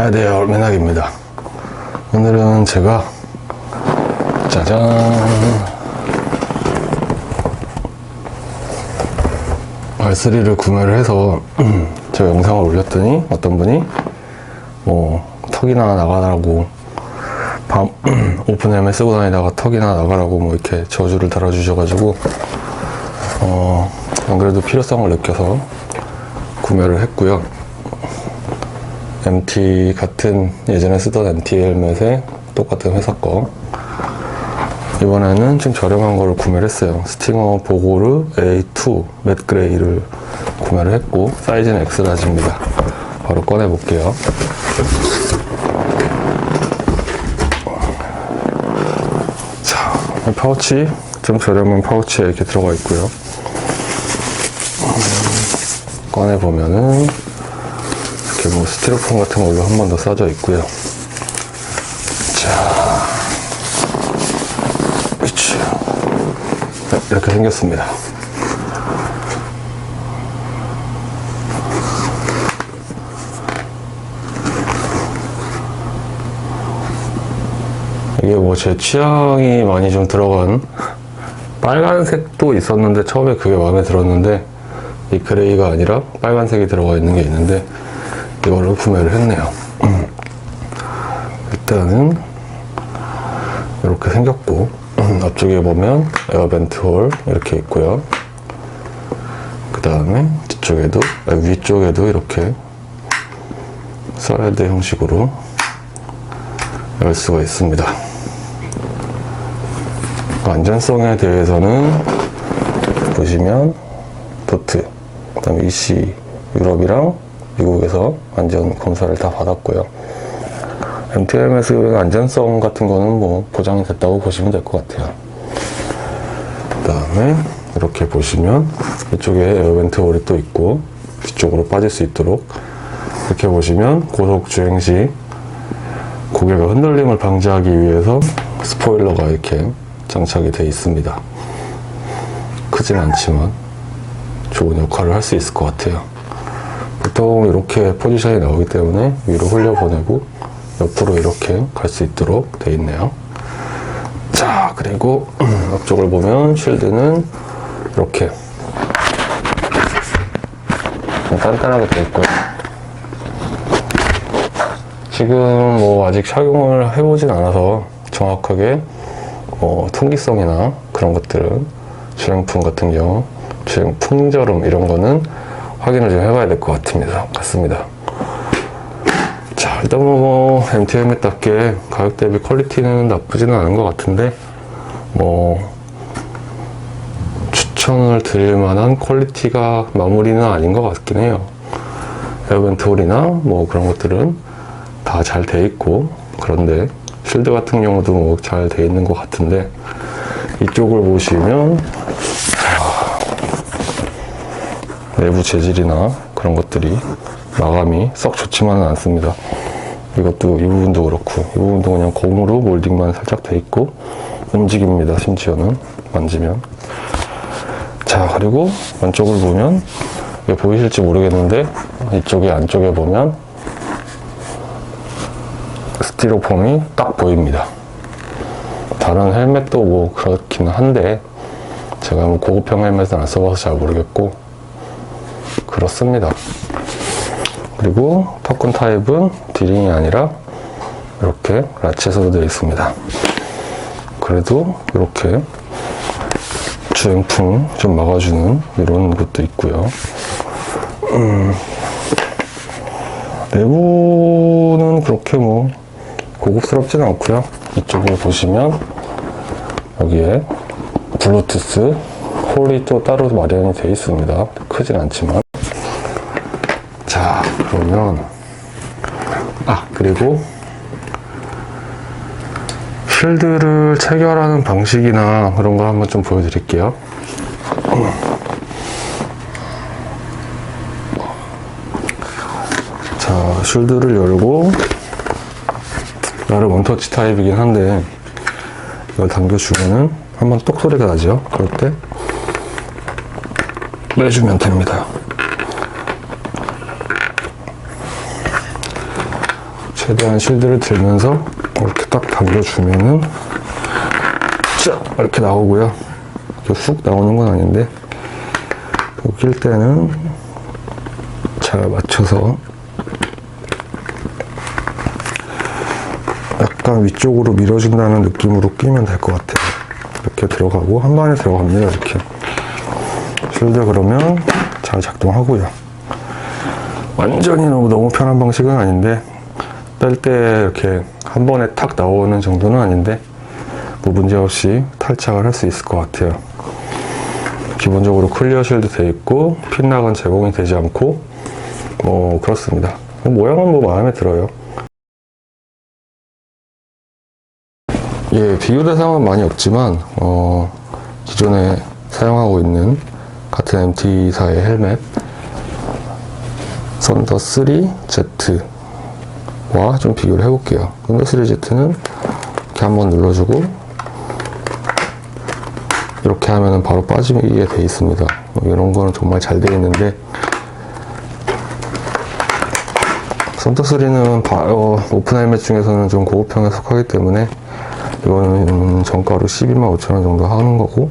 아, 네, 얼매나기입니다. 오늘은 제가 짜잔 R3를 구매를 해서 제가 영상을 올렸더니 어떤 분이 뭐 턱이나 나가라고 밤 오픈 헬멧 쓰고 다니다가 턱이나 나가라고 뭐 이렇게 저주를 달아주셔가지고 어, 안 그래도 필요성을 느껴서 구매를 했고요. MT 같은 예전에 쓰던 MT 헬멧에 똑같은 회사 거. 이번에는 좀 저렴한 거를 구매를 했어요. 스팅어 보고르 A2 맷 그레이를 구매를 했고 사이즈는 엑스라지입니다. 바로 꺼내 볼게요. 자 파우치 좀 저렴한 파우치에 이렇게 들어가 있고요. 음, 꺼내 보면은 이렇게 뭐 스티로폼 같은 걸로 한 번 더 싸져 있고요. 자, 그치. 네, 이렇게 생겼습니다. 이게 뭐 제 취향이 많이 좀 들어간 빨간색도 있었는데 처음에 그게 마음에 들었는데 이 그레이가 아니라 빨간색이 들어가 있는 게 있는데 이걸로 구매를 했네요. 음. 일단은 이렇게 생겼고 음, 앞쪽에 보면 에어벤트 홀 이렇게 있고요. 그 다음에 뒤쪽에도 아, 위쪽에도 이렇게 슬라이드 형식으로 열 수가 있습니다. 안전성에 대해서는 보시면 도트, 그 다음에 EC 유럽이랑 미국에서 안전 검사를 다 받았고요. MTMS 안전성 같은 거는 뭐 보장이 됐다고 보시면 될 것 같아요. 그 다음에 이렇게 보시면 이쪽에 에어벤트 홀이 또 있고 뒤쪽으로 빠질 수 있도록 이렇게 보시면 고속 주행 시 고개가 흔들림을 방지하기 위해서 스포일러가 이렇게 장착이 되어 있습니다. 크진 않지만 좋은 역할을 할 수 있을 것 같아요. 보통 이렇게 포지션이 나오기 때문에 위로 흘려보내고 옆으로 이렇게 갈 수 있도록 되어 있네요. 자, 그리고 앞쪽을 보면 쉴드는 이렇게 단단하게 되어 있고요. 지금 뭐 아직 착용을 해보진 않아서 정확하게 뭐 통기성이나 그런 것들은 주행풍 같은 경우 주행 풍절음 이런 거는 확인을 좀 해봐야 될 것 같습니다. 같습니다. 자, 일단 뭐, MTM답게 가격 대비 퀄리티는 나쁘지는 않은 것 같은데, 뭐, 추천을 드릴 만한 퀄리티가 마무리는 아닌 것 같긴 해요. 에어벤트 홀이나 뭐 그런 것들은 다 잘 돼 있고, 그런데 실드 같은 경우도 뭐 잘 돼 있는 것 같은데, 이쪽을 보시면, 내부 재질이나 그런 것들이 마감이 썩 좋지만은 않습니다. 이것도 이 부분도 그렇고 이 부분도 그냥 고무로 몰딩만 살짝 돼 있고 움직입니다. 심지어는 만지면 자 그리고 안쪽을 보면 이게 보이실지 모르겠는데 이쪽에 안쪽에 보면 스티로폼이 딱 보입니다. 다른 헬멧도 뭐 그렇긴 한데 제가 뭐 고급형 헬멧은 안 써봐서 잘 모르겠고 그렇습니다. 그리고 턱끈 타입은 디링이 아니라 이렇게 라치에서도 되어 있습니다. 그래도 이렇게 주행풍 좀 막아주는 이런 것도 있고요. 음, 내부는 그렇게 뭐 고급스럽지는 않고요. 이쪽에 보시면 여기에 블루투스 홀이 또 따로 마련이 되어 있습니다. 크진 않지만 자 그러면 아 그리고 쉴드를 체결하는 방식이나 그런 걸 한번 좀 보여드릴게요. 자 쉴드를 열고 나름 원터치 타입이긴 한데 이걸 당겨주면은 한번 똑 소리가 나죠? 그럴 때 빼주면 됩니다 최대한 실드를 들면서 이렇게 딱 당겨주면은 자 이렇게 나오고요. 이렇게 쑥 나오는 건 아닌데 이낄 때는 잘 맞춰서 약간 위쪽으로 밀어준다는 느낌으로 끼면 될 것 같아요. 이렇게 들어가고 한 번에 들어갑니다. 이렇게 실드 그러면 잘 작동하고요. 완전히 너무 너무 편한 방식은 아닌데 뺄 때 이렇게 한 번에 탁 나오는 정도는 아닌데 뭐 문제 없이 탈착을 할 수 있을 것 같아요. 기본적으로 클리어 실드 돼 있고 핀락은 제공이 되지 않고 뭐 그렇습니다. 모양은 뭐 마음에 들어요. 예, 비교 대상은 많이 없지만 어, 기존에 사용하고 있는 같은 MT사의 헬멧 썬더 3Z 와 좀 비교를 해볼게요. 3Z는 이렇게 한번 눌러주고 이렇게 하면은 바로 빠지게 돼 있습니다. 뭐 이런 거는 정말 잘돼 있는데 3는 어, 오픈 헬멧 중에서는 좀 고급형에 속하기 때문에 이거는 음, 정가로 12만 5천 원 정도 하는 거고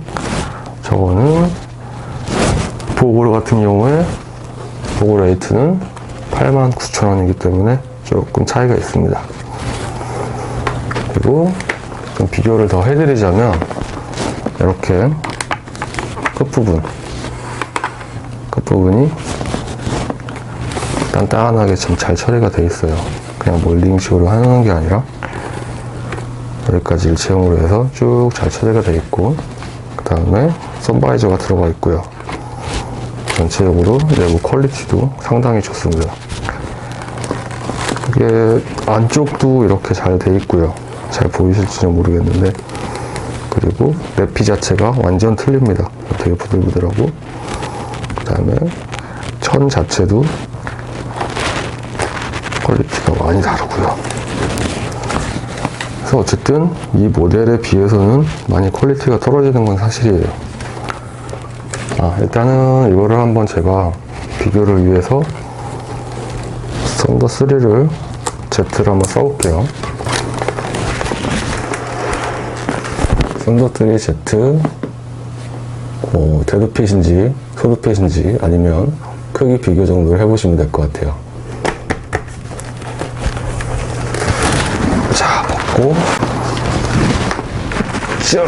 저거는 보고로 같은 경우에 보고 레이트는 8만 9천 원이기 때문에 조금 차이가 있습니다. 그리고 좀 비교를 더 해드리자면 이렇게 끝부분 끝부분이 단단하게 좀잘 처리가 돼 있어요. 그냥 몰딩식으로 하는 게 아니라 여기까지 일체형으로 해서 쭉 잘 처리가 돼 있고 그 다음에 선바이저가 들어가 있고요. 전체적으로 내부 퀄리티도 상당히 좋습니다. 이게 안쪽도 이렇게 잘 돼 있고요. 잘 보이실지는 모르겠는데 그리고 내피 자체가 완전 틀립니다. 되게 부들부들하고 그 다음에 천 자체도 퀄리티가 많이 다르고요. 그래서 어쨌든 이 모델에 비해서는 많이 퀄리티가 떨어지는 건 사실이에요. 아, 일단은 이거를 한번 제가 비교를 위해서 썬더 3를 Z를 한번 써볼게요. 썬더 3 Z 뭐 데드핏인지 소드핏인지 아니면 크기 비교 정도를 해보시면 될 것 같아요. 자, 벗고 쭉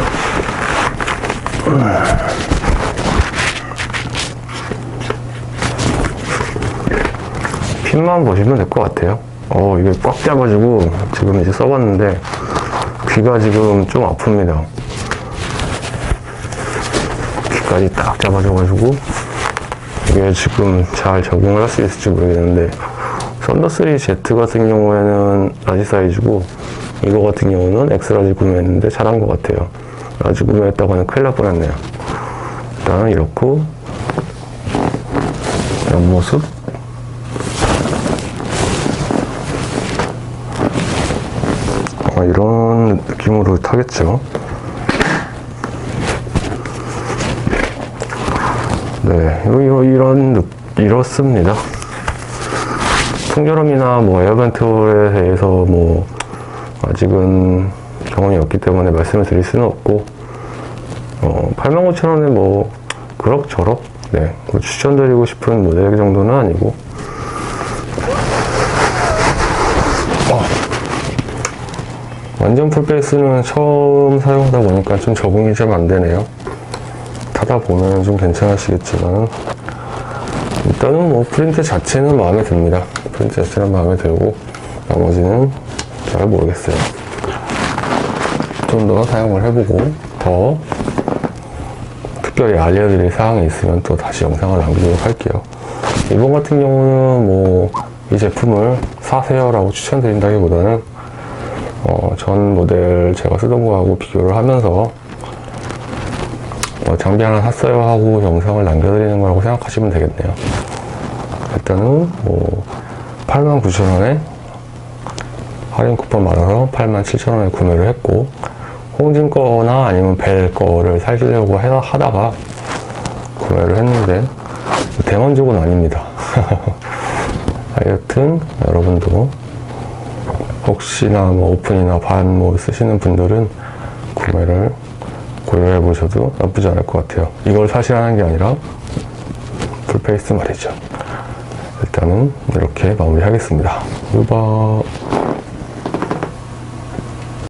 핀만 보시면 될 것 같아요. 어, 이게 꽉 잡아주고 지금 이제 써봤는데 귀가 지금 좀 아픕니다. 귀까지 딱 잡아줘가지고 이게 지금 잘 적용을 할 수 있을지 모르겠는데 썬더 3 Z 같은 경우에는 라지 사이즈고 이거 같은 경우는 엑스라지 구매했는데 잘한 것 같아요. 라지 구매했다고 하면 큰일 날 뻔했네요. 일단은 이렇고 옆모습 아, 이런 느낌으로 타겠죠. 네, 이런, 느- 이렇습니다. 풍절음이나 뭐 에어벤트에 대해서 뭐 아직은 경험이 없기 때문에 말씀을 드릴 수는 없고 어, 85,000원에 뭐 그럭저럭 네, 뭐 추천드리고 싶은 모델 정도는 아니고 완전 풀베이스는 처음 사용하다 보니까 좀 적응이 좀 안 되네요. 타다 보면 좀 괜찮으시겠지만 일단은 뭐 프린트 자체는 마음에 듭니다. 프린트 자체는 마음에 들고 나머지는 잘 모르겠어요. 좀 더 사용을 해보고 더 특별히 알려드릴 사항이 있으면 또 다시 영상을 남기도록 할게요. 이번 같은 경우는 뭐 이 제품을 사세요라고 추천드린다기보다는 어, 전 모델 제가 쓰던 거하고 비교를 하면서 어, 장비 하나 샀어요 하고 영상을 남겨드리는 거라고 생각하시면 되겠네요. 일단은 뭐 89,000원에 할인 쿠폰 받아서 87,000원에 구매를 했고 홍진 거나 아니면 벨 거를 사려고 해- 하다가 구매를 했는데 대만족은 아닙니다. 하여튼 여러분도 혹시나 뭐 오픈이나 반 뭐 쓰시는 분들은 구매를 고려해 보셔도 나쁘지 않을 것 같아요. 이걸 사실 하는 게 아니라 풀페이스 말이죠. 일단은 이렇게 마무리하겠습니다. 유바.